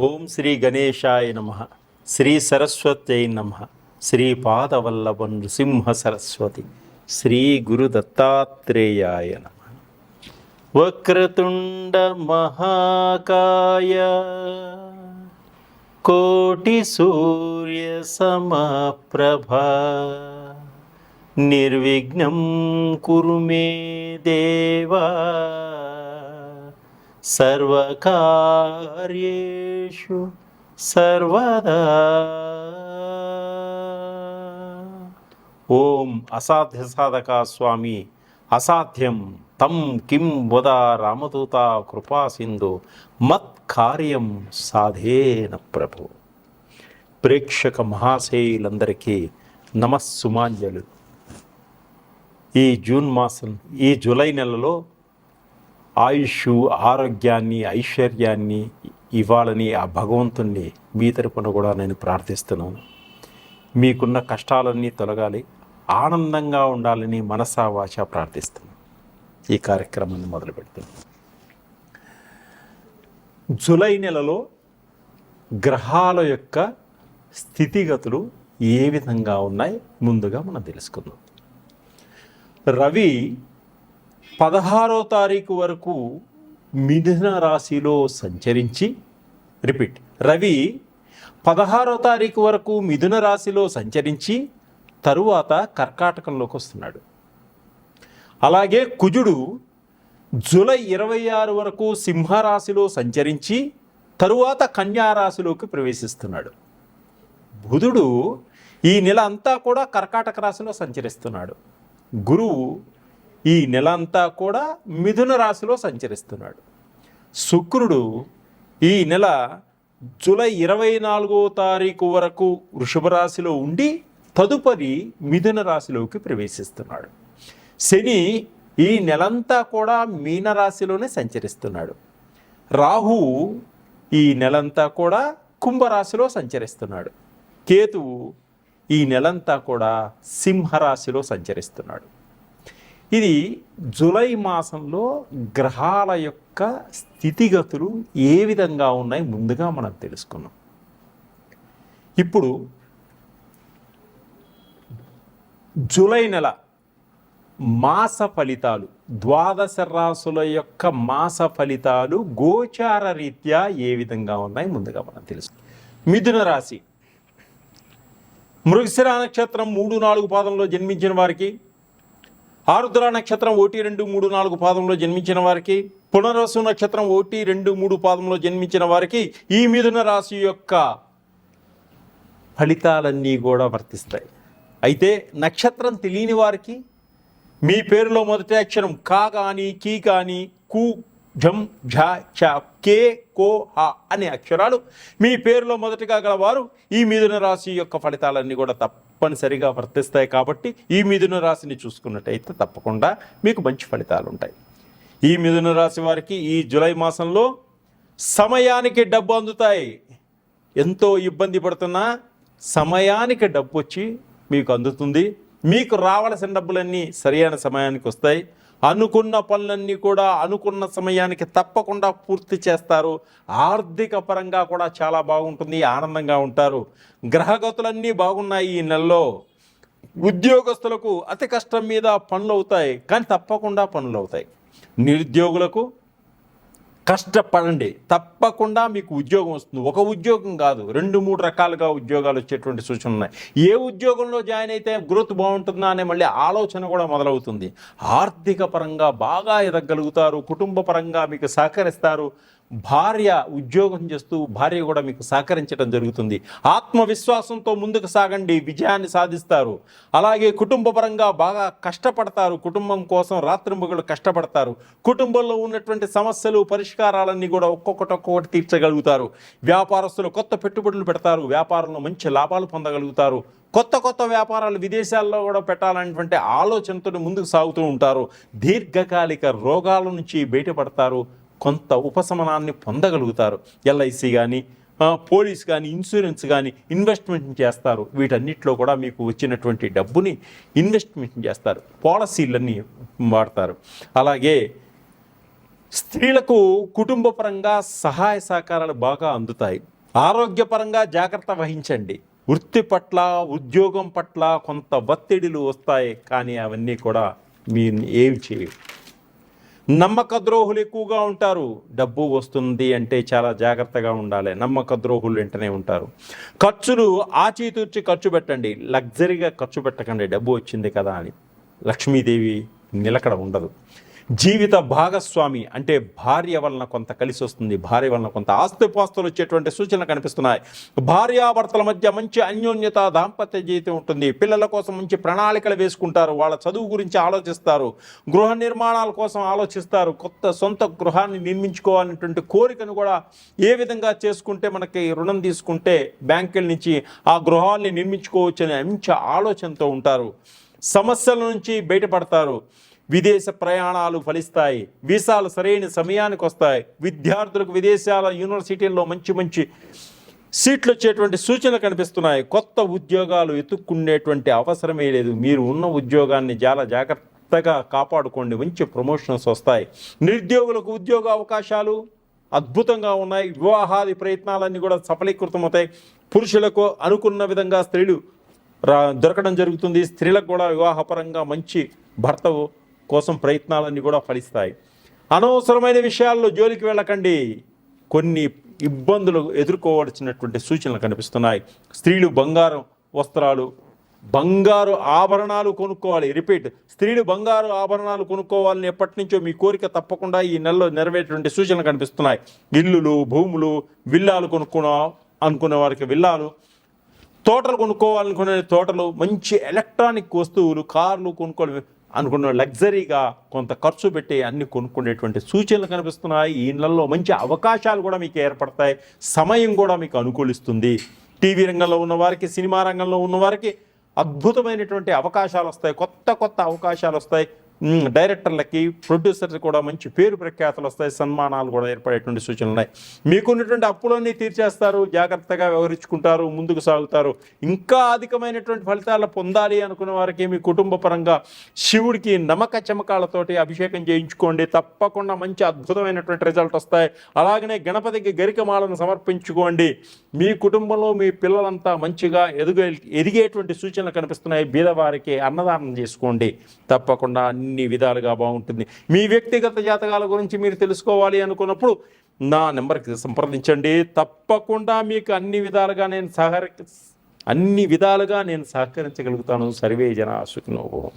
ఓం శ్రీ గణేశాయ నమ. శ్రీ సరస్వత్యై నమ. శ్రీ పాదవల్లభ నృసింహ సరస్వతి. శ్రీ గురు దత్తాత్రేయాయ నమ. వక్రతుండ మహాకాయ. కోటి సూర్య సమప్రభ. నిర్విఘ్నం కురు మే దేవా. సర్వకార్యేషు సర్వదా ఓం అసాధ్య సాధక స్వామి అసాధ్యం తం కిం వద రామదూత కృపా సింధు మత్ కార్యం సాధేన ప్రభు ప్రేక్షక మహాశయులందరికీ నమస్సుమాంజలు ఈ జూన్ మాసం ఈ జూలై నెలలో ఆయుష్ ఆరోగ్యాన్ని ఐశ్వర్యాన్ని ఇవ్వాలని ఆ భగవంతుణ్ణి మీ తరపున కూడా నేను ప్రార్థిస్తున్నాను. మీకున్న కష్టాలన్నీ తొలగాలి ఆనందంగా ఉండాలని మనసా వాచ ప్రార్థిస్తున్నాను. ఈ కార్యక్రమాన్ని మొదలు పెడుతున్నాను. జూలై నెలలో గ్రహాల యొక్క స్థితిగతులు ఏ విధంగా ఉన్నాయి? ముందుగా మనం తెలుసుకుందాం. రవి పదహారో తారీఖు వరకు మిథున రాశిలో సంచరించి రిపీట్ రవి పదహారో తారీఖు వరకు మిథున రాశిలో సంచరించి తరువాత కర్కాటకంలోకి వస్తున్నాడు. అలాగే కుజుడు జూలై ఇరవై ఆరు వరకు సింహరాశిలో సంచరించి తరువాత కన్యా రాశిలోకి ప్రవేశిస్తున్నాడు. బుధుడు ఈ నెల అంతా కూడా కర్కాటక రాశిలో సంచరిస్తున్నాడు. గురువు ఈ నెల అంతా కూడా మిథున రాశిలో సంచరిస్తున్నాడు. శుక్రుడు ఈ నెల జూలై ఇరవై నాలుగో తారీఖు వరకు వృషభ రాశిలో ఉండి తదుపరి మిథున రాశిలోకి ప్రవేశిస్తున్నాడు. శని ఈ నెలంతా కూడా మీనరాశిలోనే సంచరిస్తున్నాడు. రాహు ఈ నెలంతా కూడా కుంభరాశిలో సంచరిస్తున్నాడు. కేతువు ఈ నెలంతా కూడా సింహరాశిలో సంచరిస్తున్నాడు. ఇది జూలై మాసంలో గ్రహాల యొక్క స్థితిగతులు ఏ విధంగా ఉన్నాయి ముందుగా మనం తెలుసుకున్నాం ఇప్పుడు జూలై నెల మాస ఫలితాలు ద్వాదశ రాసుల యొక్క మాస ఫలితాలు గోచార రీత్యా ఏ విధంగా ఉన్నాయి ముందుగా మనం తెలుసు మిథున రాశి. మృగశిర నక్షత్రం మూడు నాలుగు పాదంలో జన్మించిన వారికి ఆరుద్ర నక్షత్రం ఒకటి రెండు మూడు నాలుగు పాదంలో జన్మించిన వారికి పునర్వసు నక్షత్రం ఒకటి రెండు మూడు పాదంలో జన్మించిన వారికి ఈ మిథున రాశి యొక్క ఫలితాలన్నీ కూడా వర్తిస్తాయి. అయితే నక్షత్రం తెలియని వారికి మీ పేరులో మొదటి అక్షరం కా కానీ కీ కానీ కు జం ఝ చ కే కో హా అనే అక్షరాలు మీ పేరులో మొదటిగా గలవారు ఈ మిథున రాశి యొక్క ఫలితాలన్నీ కూడా తప్పనిసరిగా వర్తిస్తాయి కాబట్టి ఈ మిథున రాశిని చూసుకున్నట్టయితే తప్పకుండా మీకు మంచి ఫలితాలు ఉంటాయి ఈ మిథున రాశి వారికి ఈ జూలై మాసంలో సమయానికి డబ్బు అందుతాయి. ఎంతో ఇబ్బంది పడుతున్నా సమయానికి డబ్బు వచ్చి మీకు అందుతుంది. మీకు రావలసిన డబ్బులన్నీ సరైన సమయానికి వస్తాయి. అనుకున్న పనులన్నీ కూడా అనుకున్న సమయానికి తప్పకుండా పూర్తి చేస్తారు. ఆర్థిక పరంగా కూడా చాలా బాగుంటుంది ఆనందంగా ఉంటారు. గ్రహగతులన్నీ బాగున్నాయి ఈ నెలలో. ఉద్యోగస్తులకు అతి కష్టం మీద పనులు అవుతాయి కానీ తప్పకుండా పనులు అవుతాయి నిరుద్యోగులకు కష్టపడండి. తప్పకుండా మీకు ఉద్యోగం వస్తుంది. ఒక ఉద్యోగం కాదు రెండు మూడు రకాలుగా ఉద్యోగాలు వచ్చేటువంటి సూచనలు ఉన్నాయి. ఏ ఉద్యోగంలో జాయిన్ అయితే గ్రోత్ బాగుంటుందా అనే మళ్ళీ ఆలోచన కూడా మొదలవుతుంది. ఆర్థిక పరంగా బాగా ఎదగలుగుతారు కుటుంబ పరంగా మీకు సహకరిస్తారు. భార్య ఉద్యోగం చేస్తూ భార్య కూడా మీకు సహకరించడం జరుగుతుంది. ఆత్మవిశ్వాసంతో ముందుకు సాగండి విజయాన్ని సాధిస్తారు. అలాగే కుటుంబ పరంగా బాగా కష్టపడతారు. కుటుంబం కోసం రాత్రింబగలు కష్టపడతారు. కుటుంబంలో ఉన్నటువంటి సమస్యలు పరిష్కారాలన్నీ కూడా ఒక్కొక్కటి ఒక్కొక్కటి తీర్చగలుగుతారు. వ్యాపారస్తులు కొత్త పెట్టుబడులు పెడతారు. వ్యాపారంలో మంచి లాభాలు పొందగలుగుతారు. కొత్త కొత్త వ్యాపారాలు విదేశాల్లో కూడా పెట్టాలనేటువంటి ఆలోచనతో ముందుకు సాగుతూ ఉంటారు. దీర్ఘకాలిక రోగాల నుంచి బయటపడతారు. కొంత ఉపశమనాన్ని పొందగలుగుతారు. ఎల్ఐసి కానీ పోలీస్ కానీ ఇన్సూరెన్స్ కానీ ఇన్వెస్ట్మెంట్ చేస్తారు. వీటన్నిటిలో కూడా మీకు వచ్చినటువంటి డబ్బుని ఇన్వెస్ట్మెంట్ చేస్తారు. పాలసీలన్నీ వాడతారు. అలాగే స్త్రీలకు కుటుంబపరంగా సహాయ సహకారాలు బాగా అందుతాయి. ఆరోగ్యపరంగా జాగ్రత్త వహించండి. వృత్తి పట్ల ఉద్యోగం పట్ల కొంత ఒత్తిడిలు వస్తాయి. కానీ అవన్నీ కూడా మీ ఏమి చేయవు. నమ్మక ద్రోహులు ఎక్కువగా ఉంటారు. డబ్బు వస్తుంది అంటే చాలా జాగ్రత్తగా ఉండాలి. నమ్మక ద్రోహులు వెంటనే ఉంటారు. ఖర్చులు ఆచితూర్చి ఖర్చు పెట్టండి. లగ్జరీగా ఖర్చు పెట్టకండి. డబ్బు వచ్చింది కదా అని. లక్ష్మీదేవి నిలకడ ఉండదు. జీవిత భాగస్వామి అంటే భార్య వలన కొంత కలిసి వస్తుంది భార్య వలన కొంత ఆస్తిపాస్తులు వచ్చేటువంటి సూచనలు కనిపిస్తున్నాయి. భార్యాభర్తల మధ్య మంచి అన్యోన్యత దాంపత్య జీవితం ఉంటుంది. పిల్లల కోసం మంచి ప్రణాళికలు వేసుకుంటారు. వాళ్ళ చదువు గురించి ఆలోచిస్తారు. గృహ నిర్మాణాల కోసం ఆలోచిస్తారు. కొత్త సొంత గృహాన్ని నిర్మించుకోవాలనేటువంటి కోరికను కూడా ఏ విధంగా చేసుకుంటే మనకి రుణం తీసుకుంటే బ్యాంకుల నుంచి ఆ గృహాన్ని నిర్మించుకోవచ్చనే మంచి ఆలోచనతో ఉంటారు. సమస్యల నుంచి బయటపడతారు. విదేశ ప్రయాణాలు ఫలిస్తాయి. వీసాలు సరైన సమయానికి వస్తాయి. విద్యార్థులకు విదేశాల యూనివర్సిటీల్లో మంచి మంచి సీట్లు వచ్చేటువంటి సూచనలు కనిపిస్తున్నాయి. కొత్త ఉద్యోగాలు ఎత్తుక్కునేటువంటి అవసరమే లేదు. మీరు ఉన్న ఉద్యోగాన్ని చాలా జాగ్రత్తగా కాపాడుకోండి. మంచి ప్రమోషన్స్ వస్తాయి. నిరుద్యోగులకు ఉద్యోగ అవకాశాలు అద్భుతంగా ఉన్నాయి. వివాహాది ప్రయత్నాలన్నీ కూడా సఫలీకృతమవుతాయి. పురుషులకు అనుకున్న విధంగా స్త్రీలు రా దొరకడం జరుగుతుంది. స్త్రీలకు కూడా వివాహపరంగా మంచి భర్త కోసం ప్రయత్నాలన్నీ కూడా ఫలిస్తాయి. అనవసరమైన విషయాల్లో జోలికి వెళ్ళకండి. కొన్ని ఇబ్బందులు ఎదుర్కోవాల్సినటువంటి సూచనలు కనిపిస్తున్నాయి. స్త్రీలు బంగారం వస్త్రాలు బంగారు ఆభరణాలు కొనుక్కోవాలి. రిపీట్ స్త్రీలు బంగారు ఆభరణాలు కొనుక్కోవాలని ఎప్పటి నుంచో మీ కోరిక తప్పకుండా ఈ నెలలో నెరవేరేటువంటి సూచనలు కనిపిస్తున్నాయి. ఇల్లులు భూములు విల్లాలు కొనుక్కున్నా అనుకునే వారికి విల్లాలు తోటలు కొనుక్కోవాలనుకునే తోటలు మంచి ఎలక్ట్రానిక్ వస్తువులు కార్లు కొనుక్కోవాలి. అనుకున్న లగ్జరీగా కొంత ఖర్చు పెట్టి అన్ని కొనుక్కునేటువంటి సూచనలు కనిపిస్తున్నాయి. ఈ నెలలో మంచి అవకాశాలు కూడా మీకు ఏర్పడతాయి. సమయం కూడా మీకు అనుకూలిస్తుంది. టీవీ రంగంలో ఉన్న వారికి సినిమా రంగంలో ఉన్నవారికి అద్భుతమైనటువంటి అవకాశాలు వస్తాయి. కొత్త కొత్త అవకాశాలు వస్తాయి. డైరెక్టర్లకి ప్రొడ్యూసర్కి కూడా మంచి పేరు ప్రఖ్యాతలు వస్తాయి సన్మానాలు కూడా ఏర్పడేటువంటి సూచనలు ఉన్నాయి. మీకున్నటువంటి అప్పులన్నీ తీర్చేస్తారు జాగ్రత్తగా వ్యవహరించుకుంటారు ముందుకు సాగుతారు. ఇంకా అధికమైనటువంటి ఫలితాలు పొందాలి అనుకున్న వారికి మీ కుటుంబ పరంగా శివుడికి నమ్మక చమకాలతోటి అభిషేకం చేయించుకోండి. తప్పకుండా మంచి అద్భుతమైనటువంటి రిజల్ట్ వస్తాయి. అలాగనే గణపతికి గరికమాలను సమర్పించుకోండి. మీ కుటుంబంలో మీ పిల్లలంతా మంచిగా ఎదుగు ఎదిగేటువంటి సూచనలు కనిపిస్తున్నాయి. బీదవారికి అన్నదానం చేసుకోండి. తప్పకుండా అన్ని అన్ని విధాలుగా బాగుంటుంది. మీ వ్యక్తిగత జాతకాల గురించి మీరు తెలుసుకోవాలి అనుకున్నప్పుడు నా నెంబర్కి సంప్రదించండి. తప్పకుండా మీకు అన్ని విధాలుగా నేను సహకరి అన్ని విధాలుగా నేను సహకరించగలుగుతాను. సర్వే జన సుఖినో